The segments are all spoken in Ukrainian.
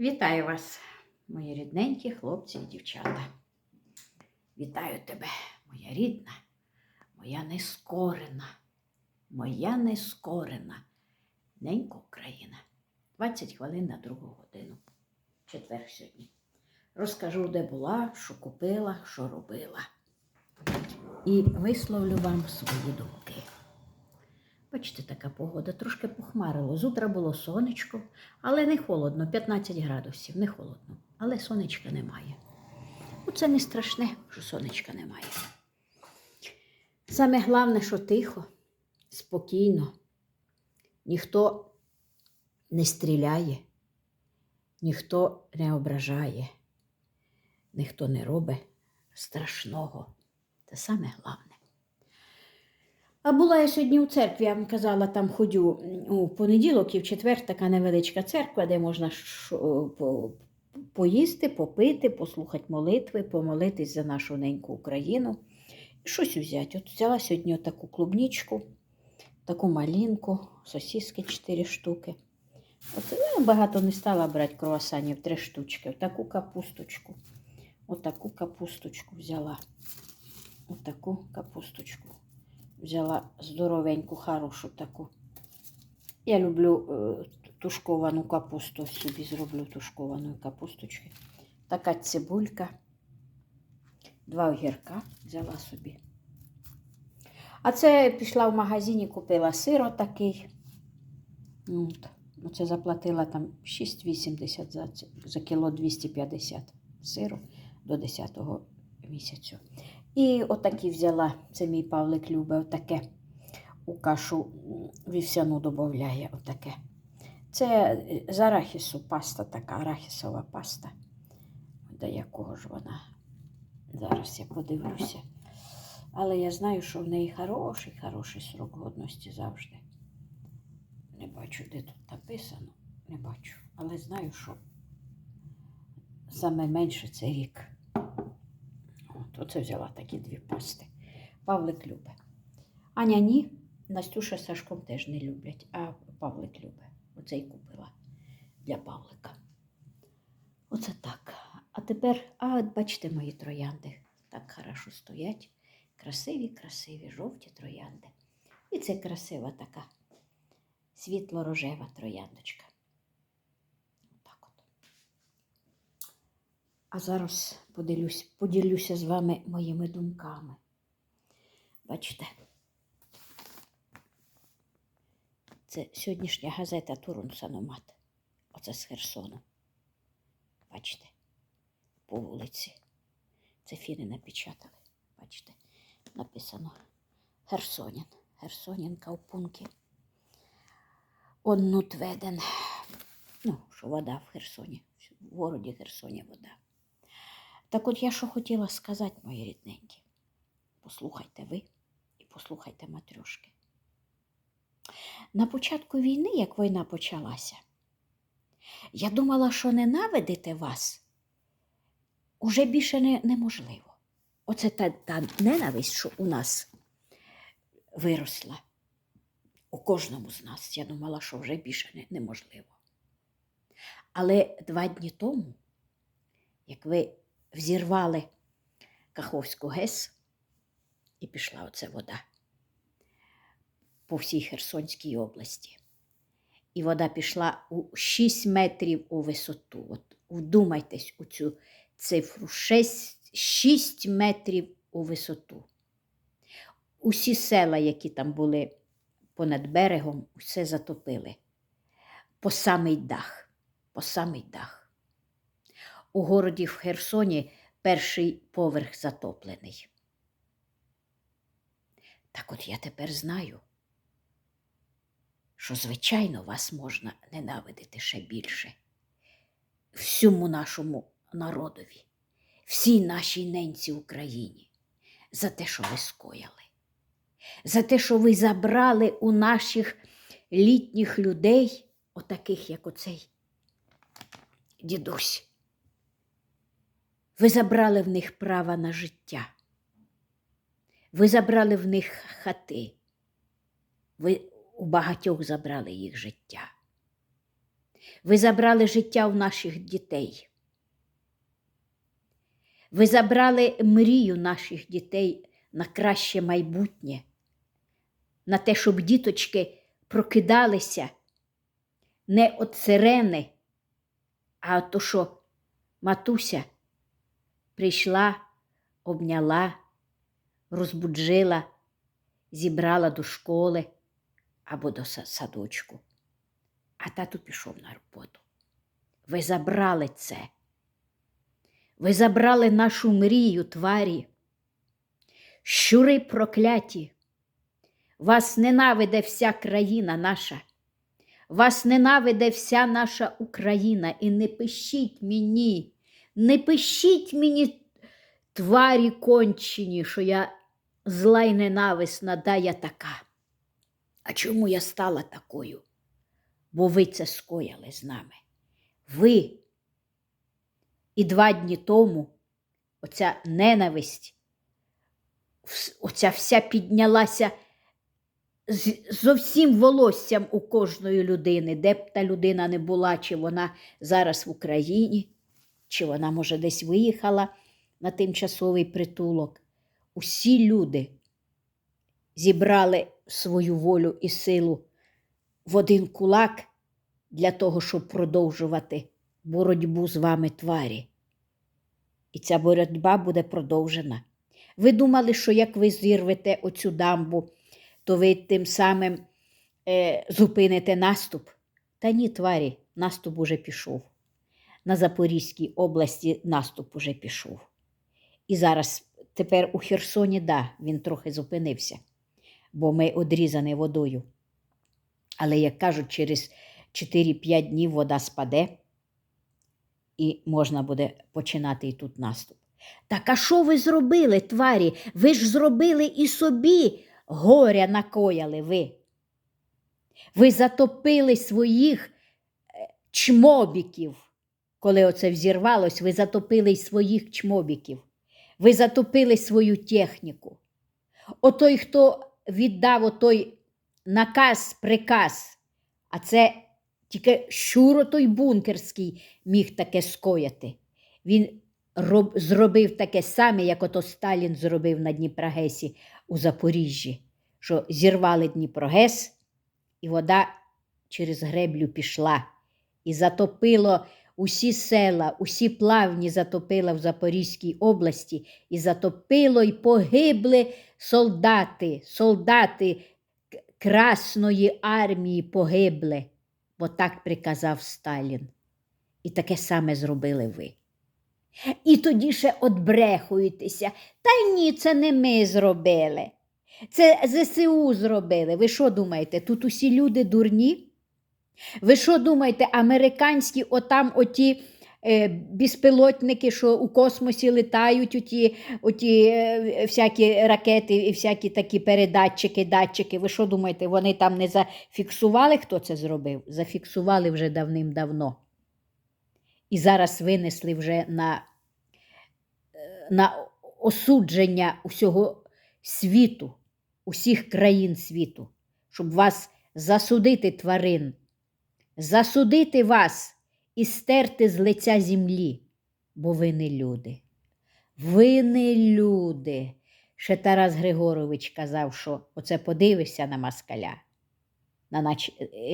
Вітаю вас, мої рідненькі хлопці і дівчата. Вітаю тебе, моя рідна, моя нескорена, моя нескорена, ненька Україна. 20 хвилин на другу годину. Четвер сьогодні. Розкажу, де була, що купила, що робила. І висловлю вам свої думки. Бачите, така погода трошки похмарило. З утра було сонечко, але не холодно, 15 градусів, не холодно, але сонечка немає. Ну, це не страшне, що сонечка немає. Саме головне, що тихо, спокійно, ніхто не стріляє, ніхто не ображає, ніхто не робить страшного. Це саме головне. А була я сьогодні у церкві, я вам казала, там ходю у понеділок і в четвер така невеличка церква, де можна поїсти, попити, послухати молитви, помолитись за нашу неньку Україну. Щось взяти. От взяла сьогодні таку клубнічку, таку малинку, сосиски 4 штуки. От, ну, багато не стала брати круасанів, 3 штучки. Таку капусточку. Отаку капусточку взяла. Отаку капусточку взяла здоровеньку, хорошу таку. Я люблю е, тушковану капусту, собі зроблю тушкованої капусточки. Така цибулька, два огірка взяла собі. А це пішла в магазині, купила сир такий. От. Оце заплатила там 6,80 за, за кіло 250 сиру до 10 місяцю. І отакі взяла, це мій Павлик любить, отаке у кашу вівсяну додає, отаке. Це е, з арахісу паста така, арахісова паста. До якого ж вона? Зараз я подивлюся. Але я знаю, що в неї хороший, хороший срок годності завжди. Не бачу, де тут написано, не бачу. Але знаю, що саме менше це рік. От, оце взяла такі дві пасти. Павлик любить. Аня ні, Настюша з Сашком теж не люблять, а Павлик любить. Оце й купила для Павлика. Оце так. А тепер, а от бачите, мої троянди так хорошо стоять. Красиві, красиві, жовті троянди. І це красива така світло-рожева трояндочка. Отак от. А зараз поділюсь, поділюся з вами моїми думками. Бачите, це сьогоднішня газета Турун Саномат. Оце з Херсону. Бачите, по вулиці. Це фіни напечатали. Бачите, написано Херсонін. Херсонін Кавпунки. Он нутведен. Ну, що вода в Херсоні. В городі Херсоні вода. Так от я що хотіла сказати, мої рідненькі. Послухайте ви і послухайте матрьошки. На початку війни, як війна почалася, я думала, що ненавидити вас уже більше не, неможливо. Оце та, та ненависть, що у нас виросла. У кожному з нас. Я думала, що вже більше не, неможливо. Але два дні тому, як ви взірвали Каховську ГЕС, і пішла оця вода по всій Херсонській області. І вода пішла у 6 метрів у висоту. От вдумайтесь у цю цифру 6, 6 метрів у висоту. Усі села, які там були понад берегом, усе затопили. По самий дах, по самий дах. У городі в Херсоні перший поверх затоплений. Так от я тепер знаю, що, звичайно, вас можна ненавидити ще більше. Всьому нашому народові, всій нашій ненці Україні, за те, що ви скояли, за те, що ви забрали у наших літніх людей, отаких, як оцей дідусь. Ви забрали в них право на життя. Ви забрали в них хати. Ви у багатьох забрали їх життя. Ви забрали життя у наших дітей. Ви забрали мрію наших дітей на краще майбутнє, на те, щоб діточки прокидалися не від сирени, а от то, що матуся прийшла, обняла, розбуджила, зібрала до школи або до садочку. А тато пішов на роботу. Ви забрали це. Ви забрали нашу мрію, тварі. Щури прокляті. Вас ненавиде вся країна наша. Вас ненавиде вся наша Україна. І не пишіть мені, не пишіть мені, тварі кончені, що я зла й ненависна, да я така. А чому я стала такою? Бо ви це скояли з нами. Ви. І два дні тому оця ненависть, оця вся піднялася з, зо всім волоссям у кожної людини, де б та людина не була, чи вона зараз в Україні, чи вона, може, десь виїхала на тимчасовий притулок. Усі люди зібрали свою волю і силу в один кулак для того, щоб продовжувати боротьбу з вами тварі. І ця боротьба буде продовжена. Ви думали, що як ви зірвете оцю дамбу, то ви тим самим е, зупините наступ? Та ні, тварі, наступ уже пішов. На Запорізькій області наступ уже пішов. І зараз тепер у Херсоні, да, він трохи зупинився, бо ми одрізані водою. Але, як кажуть, через 4-5 днів вода спаде, і можна буде починати і тут наступ. Так а що ви зробили, тварі? Ви ж зробили і собі горя накояли ви. Ви затопили своїх е, чмобіків. Коли оце взірвалось, ви затопили й своїх чмобіків. Ви затопили свою техніку. Отой, хто віддав отой наказ, приказ, а це тільки щуро той бункерський міг таке скояти. Він роб, зробив таке саме, як ото Сталін зробив на Дніпрогесі у Запоріжжі, що зірвали Дніпрогес, і вода через греблю пішла. І затопило усі села, усі плавні затопило в Запорізькій області, і затопило, і погибли солдати, солдати Красної армії погибли, бо так приказав Сталін. І таке саме зробили ви. І тоді ще отбрехуєтеся. Та й ні, це не ми зробили. Це ЗСУ зробили. Ви що думаєте, тут усі люди дурні? Ви що думаєте, американські отам оті е, безпілотники, що у космосі літають, оті, оті е, всякі ракети і всякі такі передатчики, датчики. Ви що думаєте, вони там не зафіксували, хто це зробив? Зафіксували вже давним-давно. І зараз винесли вже на, е, на осудження усього світу, усіх країн світу, щоб вас засудити тварин, засудити вас і стерти з лиця землі, бо ви не люди. Ви не люди. Ще Тарас Григорович казав, що оце подивишся на москаля, на, нач...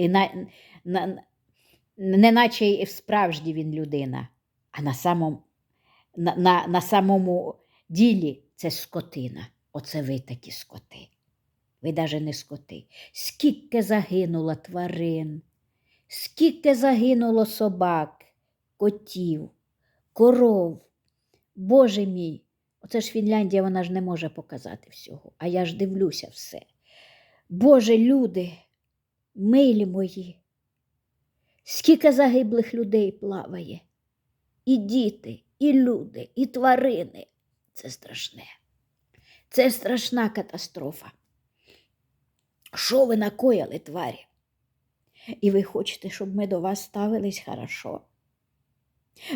на, на, не наче і справжній він людина, а на самому, на, на, на самому ділі це скотина. Оце ви такі скоти. Ви навіть не скоти. Скільки загинуло тварин, скільки загинуло собак, котів, коров. Боже мій, оце ж Фінляндія, вона ж не може показати всього, а я ж дивлюся все. Боже, люди, милі мої, скільки загиблих людей плаває, і діти, і люди, і тварини. Це страшне. Це страшна катастрофа. Що ви накояли, тварі? І ви хочете, щоб ми до вас ставились хорошо?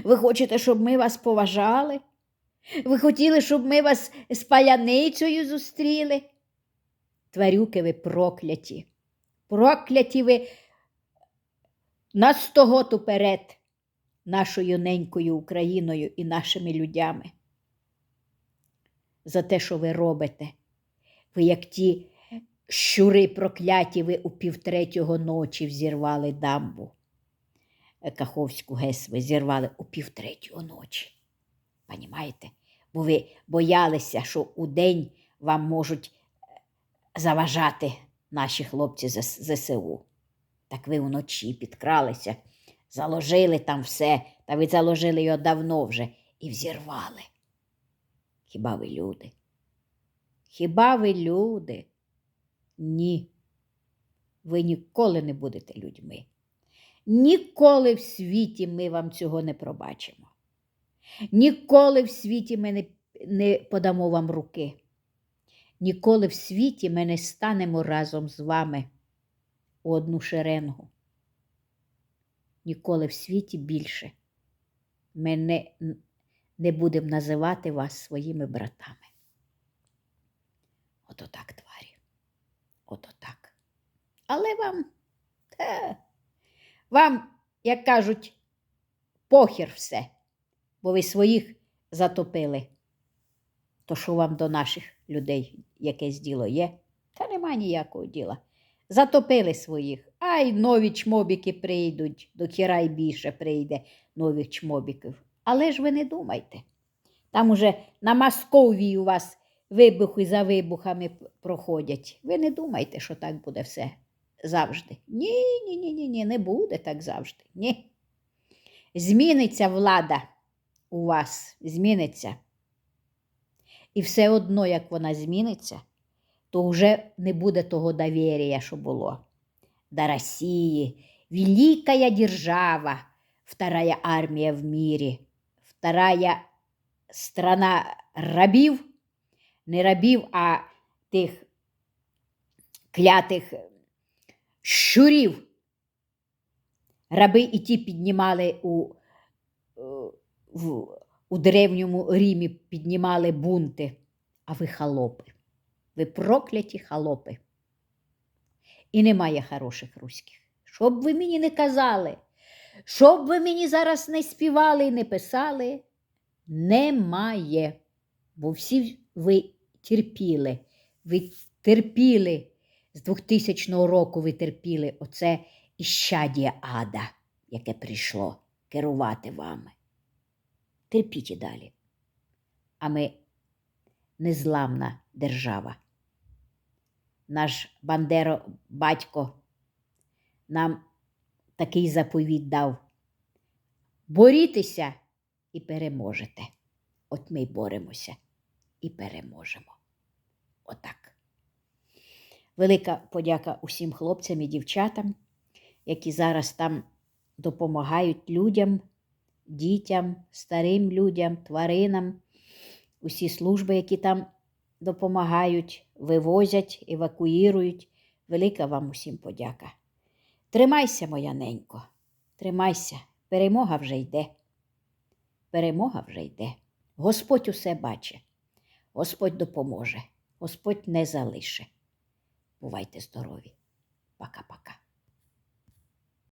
Ви хочете, щоб ми вас поважали? Ви хотіли, щоб ми вас з паляницею зустріли? Тварюки ви прокляті. Прокляті ви на сто год уперед нашою ненькою Україною і нашими людями. За те, що ви робите. Ви, як ті щури прокляті, ви у півтретього ночі взірвали дамбу. Е, Каховську ГЕС ви зірвали у півтретього ночі. Понімаєте? Бо ви боялися, що у день вам можуть е, заважати наші хлопці з ЗСУ. Так ви вночі підкралися, заложили там все, та ви заложили його давно вже і взірвали. Хіба ви люди? Хіба ви люди? Ні. Ви ніколи не будете людьми. Ніколи в світі ми вам цього не пробачимо. Ніколи в світі ми не, не подамо вам руки. Ніколи в світі ми не станемо разом з вами у одну шеренгу. Ніколи в світі більше ми не, не будемо називати вас своїми братами. Ото так, тварі. Ото так. Але вам, те, вам, як кажуть, похір все, бо ви своїх затопили. То що вам до наших людей якесь діло є? Та нема ніякого діла. Затопили своїх. Ай, нові чмобіки прийдуть, до хіра й більше прийде нових чмобіків. Але ж ви не думайте. Там уже на Московії у вас вибухи за вибухами проходять. Ви не думайте, що так буде все завжди. Ні, ні, ні, ні, ні, не буде так завжди. Ні. Зміниться влада у вас, зміниться. І все одно, як вона зміниться, то вже не буде того довір'я, що було. До Росії, великая держава, вторая армія в мірі, вторая страна рабів, не рабів, а тих клятих щурів. Раби і ті піднімали у, е, в, у древньому Римі піднімали бунти, а ви халопи. Ви прокляті халопи. І немає хороших руських. Що б ви мені не казали, що б ви мені зараз не співали і не писали, немає. Бо всі ви терпіли, ви терпіли з 2000 року ви терпіли оце іщадія ада, яке прийшло керувати вами. Терпіть і далі. А ми незламна держава. Наш Бандеро батько нам такий заповіт дав. Борітеся і переможете. От ми боремося і переможемо. Отак. Велика подяка усім хлопцям і дівчатам, які зараз там допомагають людям, дітям, старим людям, тваринам, усі служби, які там допомагають, вивозять, евакуїрують. Велика вам усім подяка. Тримайся, моя ненько, тримайся, перемога вже йде. Перемога вже йде. Господь усе бачить, Господь допоможе, Господь не залише. Бувайте здорові. Пока-пока.